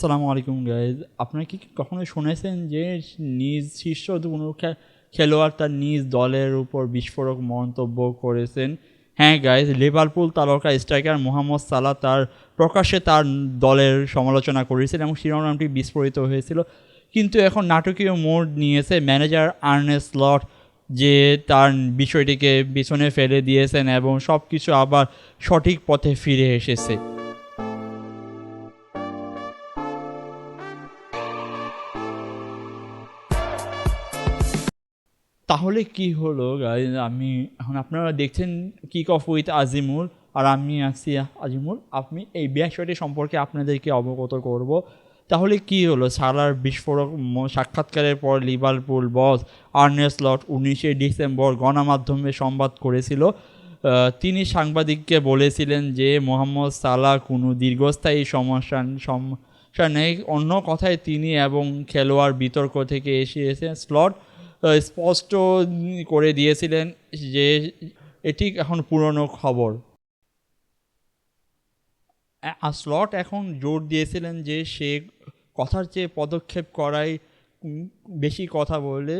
আসসালামু আলাইকুম গাইজ আপনারা কি কখনো শুনেছেন যে নিজ শীর্ষ কোনো খেলোয়াড় তার নিজ দলের উপর বিস্ফোরক মন্তব্য করেছেন? হ্যাঁ গাইজ লিভারপুল তারকা স্ট্রাইকার মোহাম্মদ সালাহ তার প্রকাশ্যে তার দলের সমালোচনা করেছেন এবং শিরোনামটি বিস্ফোরিত হয়েছিল। কিন্তু এখন নাটকীয় মোড় নিয়েছে ম্যানেজার আর্নেস লট যে তার বিষয়টিকে পিছনে ফেলে দিয়েছেন এবং সব কিছু আবার সঠিক পথে ফিরে এসেছে। তাহলে কি হলো আমি, এখন আপনারা দেখছেন কিক অফ উইথ আজিমুল আর আমি আছি আজিমুল আপনি এই বিষয়টি সম্পর্কে আপনাদেরকে অবগত করব। তাহলে কি হলো? সালার বিস্ফোরক সাক্ষাৎকারের পর লিভারপুল বস আর্নেস লট উনিশে ডিসেম্বর গণমাধ্যমে সংবাদ করেছিল। তিনি সাংবাদিককে বলেছিলেন যে, মোহাম্মদ সালাহ কোনো দীর্ঘস্থায়ী সমস্যা সমস্যা নেই। অন্য কথায় তিনি এবং খেলোয়াড় বিতর্ক থেকে এসে এসে স্লট স্পষ্ট করে দিয়েছিলেন যে এটি এখন পুরনো খবর। স্লট এখন জোর দিয়েছিলেন যে সে কথার চেয়ে পদক্ষেপ করাই বেশি কথা বলে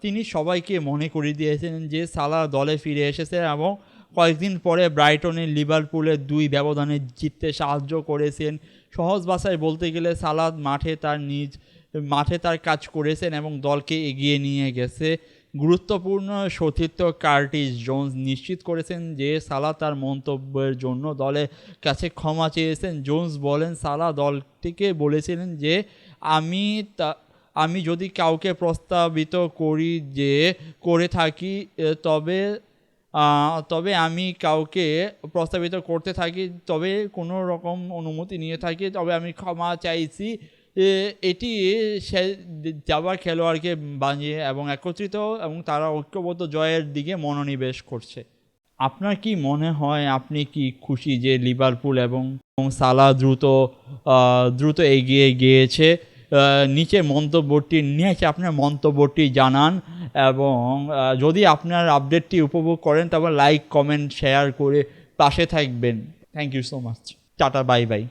তিনি সবাইকে মনে করিয়ে দিয়েছিলেন যে সালা দলে ফিরে এসেছে এবং কয়েকদিন পরে ব্রাইটনের লিভারপুলের দুই ব্যবধানে জিততে সাহায্য করেছেন। সহজ ভাষায় বলতে গেলে সালাদ মাঠে তার নিজ মাঠে তার কাজ করেছেন এবং দলকে এগিয়ে নিয়ে গেছে। গুরুত্বপূর্ণ সতীর্থ কার্টিস জোন্স নিশ্চিত করেছেন যে সালা তার মন্তব্যের জন্য দলের কাছে ক্ষমা চেয়েছেন। জোন্স বলেন, সালা দলটিকে বলেছিলেন যে আমি তা, আমি যদি কাউকে প্রস্তাবিত করি যে, করে থাকি তবে তবে আমি কাউকে প্রস্তাবিত করতে থাকি, তবে কোনো রকম অনুমতি নিয়ে থাকি, তবে আমি ক্ষমা চাইছি। এটি সে যাবার খেলোয়াড়কে বানিয়ে এবং একত্রিত এবং তারা ঐক্যবদ্ধ জয়ের দিকে মনোনিবেশ করছে। আপনার কি মনে হয়, আপনি কি খুশি যে লিভারপুল এবং সালা দ্রুত দ্রুত এগিয়ে গিয়েছে? নিচে মন্তব্যটি নিয়েছে আপনার মন্তব্যটি জানান? এবং যদি আপনার আপডেটটি উপভোগ করেন তবে লাইক, কমেন্ট, শেয়ার করে পাশে থাকবেন। Thank you so much ta ta bye bye